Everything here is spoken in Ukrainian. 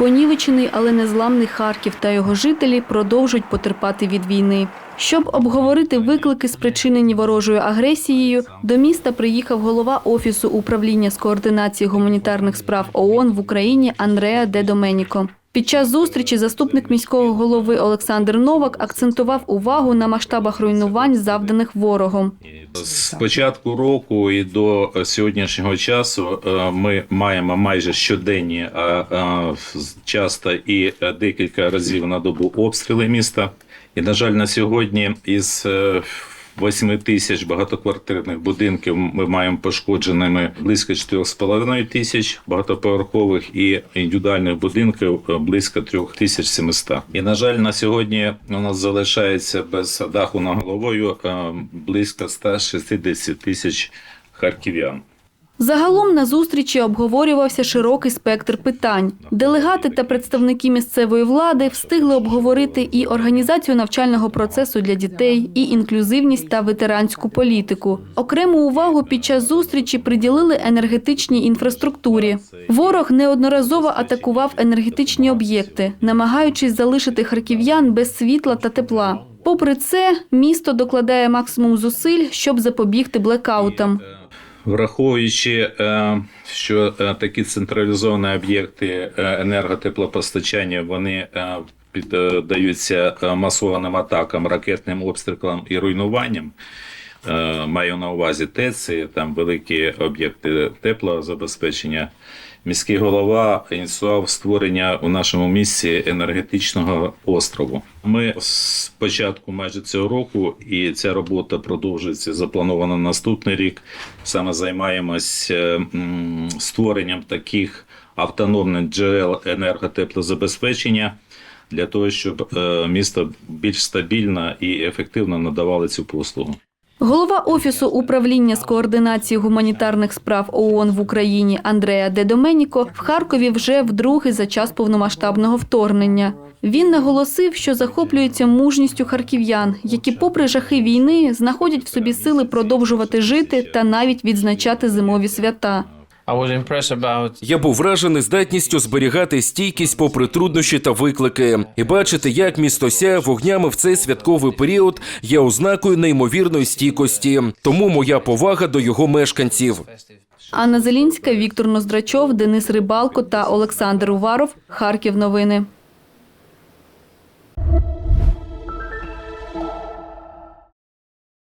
Понівечений, але незламний Харків та його жителі продовжують потерпати від війни. Щоб обговорити виклики, спричинені ворожою агресією, до міста приїхав голова офісу управління з координації гуманітарних справ ООН в Україні Андреа Де Доменіко. Під час зустрічі заступник міського голови Олександр Новак акцентував увагу на масштабах руйнувань, завданих ворогом. З початку року і до сьогоднішнього часу е, ми маємо майже щоденні, а е, часто і декілька разів на добу обстріли міста. І, на жаль, на сьогодні із 8 тисяч багатоквартирних будинків ми маємо пошкодженими близько 4,5 тисяч багатоповерхових і індивідуальних будинків е, близько 3700. І, на жаль, на сьогодні у нас залишається без даху на головою е, близько 160 тисяч харків'ян. Загалом на зустрічі обговорювався широкий спектр питань. Делегати та представники місцевої влади встигли обговорити і організацію навчального процесу для дітей, і інклюзивність та ветеранську політику. Окрему увагу під час зустрічі приділили енергетичній інфраструктурі. Ворог неодноразово атакував енергетичні об'єкти, намагаючись залишити харків'ян без світла та тепла. Попри це, місто докладає максимум зусиль, щоб запобігти блекаутам. Враховуючи, е, що е, такі централізовані об'єкти е, енерготеплопостачання вони піддаються масованим атакам, ракетним обстрілам і руйнуванням. Е, Маю на увазі ТЕЦи, там великі об'єкти теплозабезпечення. Міський голова ініціював створення у нашому місті енергетичного острову. Ми з початку майже цього року, і ця робота продовжується запланована на наступний рік. Саме займаємось е, створенням таких автономних джерел енерготеплозабезпечення для того, щоб е, місто більш стабільно і ефективно надавало цю послугу. Голова Офісу управління з координації гуманітарних справ ООН в Україні Андреа Дедоменіко в Харкові вже вдруге за час повномасштабного вторгнення. Він наголосив, що захоплюється мужністю харків'ян, які, попри жахи війни, знаходять в собі сили продовжувати жити та навіть відзначати зимові свята. I was impressed Я був вражений здатністю зберігати стійкість попри труднощі та виклики, і бачити, як місто сяє вогнями в цей святковий період, є ознакою неймовірної стійкості. Тому моя повага до його мешканців. Анна Зелінська, Віктор Ноздрачов, Денис Рибалко та Олександр Уваров. Харків новини.